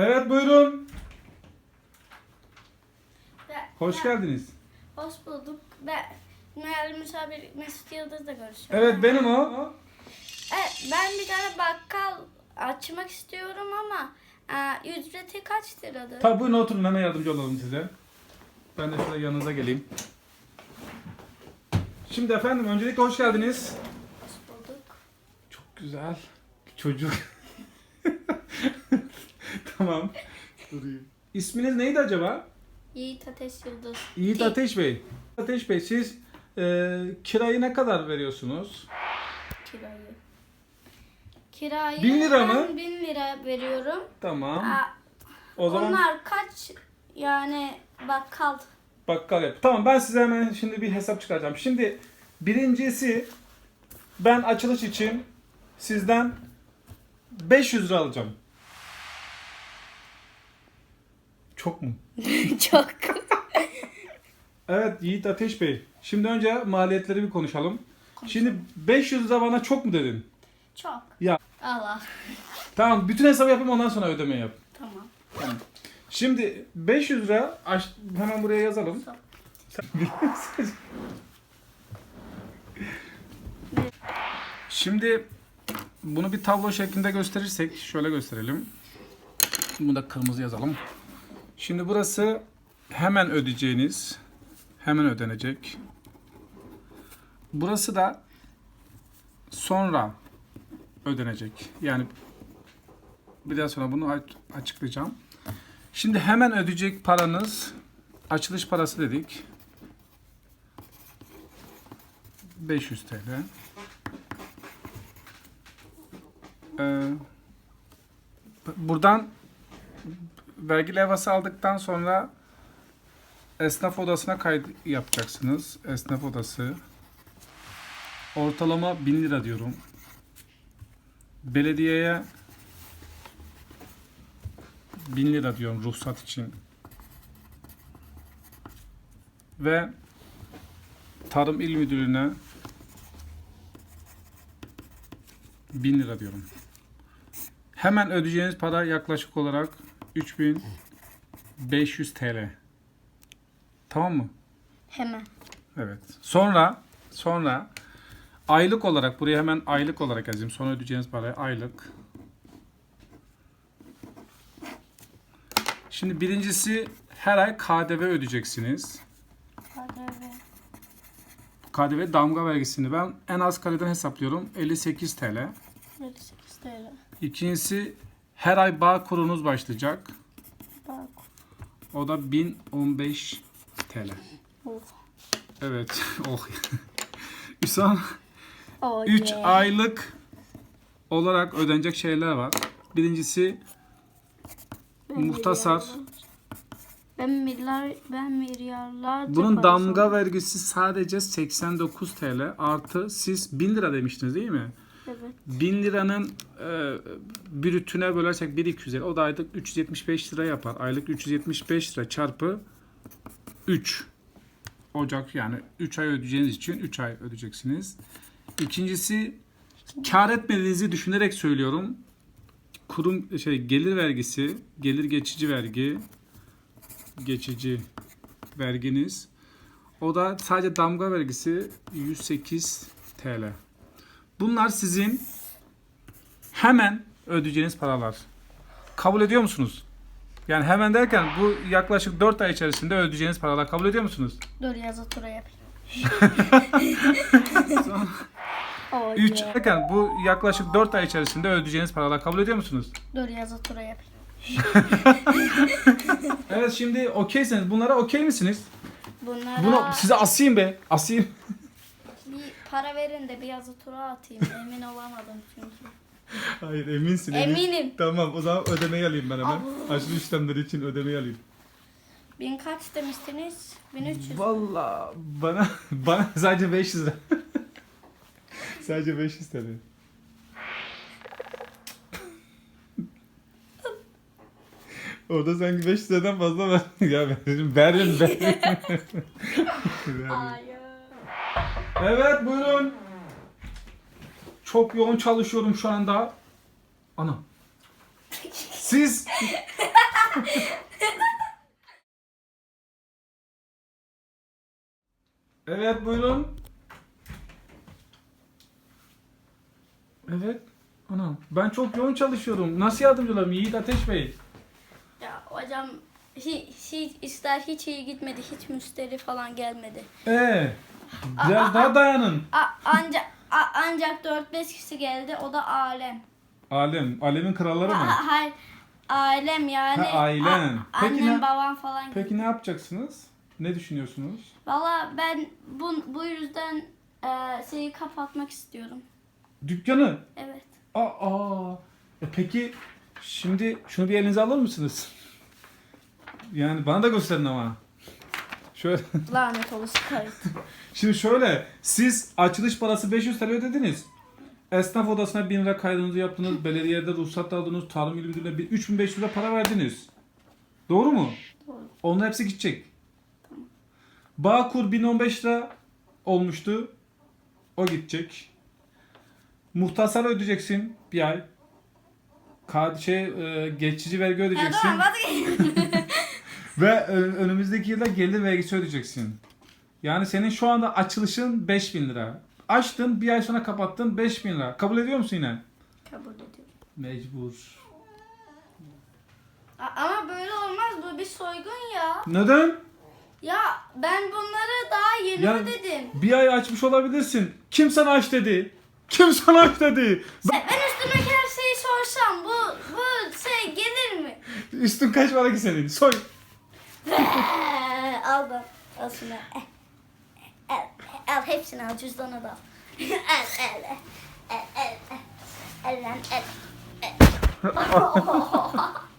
Evet buyurun. Ve- Hoş geldiniz. Hoş bulduk. Ben Meğer misafir Mesut Yıldız'la görüşüyorum. Evet benim o. Evet, ben bir tane bakkal açmak istiyorum ama e, ücreti kaç liradır? Tabi buyurun oturun hemen yardımcı olalım size. Ben de şöyle yanınıza geleyim. Şimdi efendim öncelikle hoş geldiniz. Hoş bulduk. Çok güzel. Çocuk. Tamam. Durayım. İsminiz neydi acaba? Yiğit Ateş Yıldız. Yiğit Ateş Bey. Ateş Bey siz e, kirayı ne kadar veriyorsunuz? Kirayı. Kirayı Bin lira mı? ben bin lira veriyorum. Tamam. Aa, O zaman Onlar kaç yani bakkal bakkal yap. Tamam ben size hemen şimdi bir hesap çıkaracağım. Şimdi birincisi ben açılış için sizden 500 lira alacağım. Çok mu? çok. Evet Yiğit Ateş Bey. Şimdi önce maliyetleri bir konuşalım. Şimdi 500 lira bana çok mu dedin? çok. Ya. Allah. Tamam bütün hesabı yapayım ondan sonra ödeme yap. Tamam. Şimdi 500 lira aç- hemen buraya yazalım. Şimdi bunu bir tablo şeklinde gösterirsek şöyle gösterelim. Bunu da kırmızı yazalım. Şimdi burası hemen ödeyeceğiniz, hemen ödenecek. Burası da sonra ödenecek. Yani biraz sonra bunu aç- açıklayacağım. Şimdi hemen ödeyecek paranız açılış parası dedik. 500 TL. Ee, buradan vergi levhası aldıktan sonra esnaf odasına kayıt yapacaksınız. Esnaf odası. Ortalama 1000 lira diyorum. Belediyeye 1000 lira diyorum ruhsat için. Ve Tarım İl Müdürlüğü'ne 1000 lira diyorum. Hemen ödeyeceğiniz para yaklaşık olarak 3500 TL. Tamam mı? Hemen. Evet. Sonra sonra aylık olarak buraya hemen aylık olarak yazayım. Sonra ödeyeceğiniz parayı aylık. Şimdi birincisi her ay KDV ödeyeceksiniz. KDV. KDV damga vergisini ben en az kaleden hesaplıyorum 58 TL. 58 TL. İkincisi her ay bağ kurunuz başlayacak. Bak. O da 1015 TL. Of. Evet. oh. Oh 3 yeah. aylık olarak ödenecek şeyler var. Birincisi Ben muhtasar. milyarlar- Ben milyar ben milyarlarca bunun damga vergisi sadece 89 TL artı siz 1000 lira demiştiniz değil mi? Evet. 1000 liranın e, brütüne bölersek 1250 o da aylık 375 lira yapar. Aylık 375 lira çarpı 3 Ocak yani 3 ay ödeyeceğiniz için 3 ay ödeyeceksiniz. İkincisi kar etmediğinizi düşünerek söylüyorum. Kurum şey gelir vergisi, gelir geçici vergi, geçici verginiz. O da sadece damga vergisi 108 TL. Bunlar sizin hemen ödeyeceğiniz paralar. Kabul ediyor musunuz? Yani hemen derken bu yaklaşık 4 ay içerisinde ödeyeceğiniz paralar kabul ediyor musunuz? Dur yazı tura yapayım. oh 3 yeah. derken bu yaklaşık 4 ay içerisinde ödeyeceğiniz paralar kabul ediyor musunuz? Dur yazı tura yapayım. Evet şimdi okeyseniz bunlara okey misiniz? Bunlara Bunu size asayım be. Asayım. Para verin de bir yazı tura atayım. Emin olamadım çünkü. Hayır eminsin. Eminim. Tamam o zaman ödemeyi alayım ben hemen. Allah. İşlemleri için ödemeyi alayım. Bin kaç demiştiniz? 1300. Valla bana bana sadece 500 lira. sadece 500 TL. Orada sanki 500 liradan fazla var. ya veririm, veririm, veririm. Veririm. Hayır. Evet buyurun. Çok yoğun çalışıyorum şu anda. Ana. Siz Evet buyurun. Evet. Anam ben çok yoğun çalışıyorum. Nasıl yardımcı olayım Yiğit Ateş Bey? Ya hocam hiç, hiç ister hiç iyi gitmedi. Hiç müşteri falan gelmedi. Ee, biraz daha dayanın. A, ancak a, ancak 4-5 kişi geldi. O da alem. Alem, alemin kralları mı? Ha, hayır. Ailem yani. Ha, ailen. A- Peki annem ne- babam falan. Peki ne yapacaksınız? Ne düşünüyorsunuz? Valla ben bu, bu yüzden e, şeyi kapatmak istiyorum. Dükkanı. Evet. Aa. E peki şimdi şunu bir elinize alır mısınız? Yani bana da gösterin ama. Şöyle. Lanet olası kayıt. Şimdi şöyle. Siz açılış parası 500 TL ödediniz. Esnaf odasına 1000 lira kaydınızı yaptınız. Belediyede ruhsat aldınız. Tarım İl Müdürlüğü'ne bir 3500 lira para verdiniz. Doğru mu? Doğru. Onun hepsi gidecek. Bağkur 1015 lira olmuştu. O gidecek. Muhtasar ödeyeceksin bir ay. Kad şey e, geçici vergi Ya ödeyeceksin. tamam vazgeçtim. Ve ö- önümüzdeki yılda gelir vergisi ödeyeceksin. Yani senin şu anda açılışın 5000 lira. Açtın bir ay sonra kapattın 5000 lira. Kabul ediyor musun yine? Kabul ediyorum. Mecbur. A- Ama böyle olmaz. Bu bir soygun ya. Neden? Ya ben bunları daha yeni Ya- ödedim. Bir ay açmış olabilirsin. Kim sana aç dedi? Kim sana aç dedi? Sen, ben üstümdeki her şeyi sorsam bu bu şey gelir mi? Üstün kaç para ki senin? Soy. al da. Al şunu. Eh, Al, al hepsini al cüzdanı da. al. al al al al al al. Al al. al.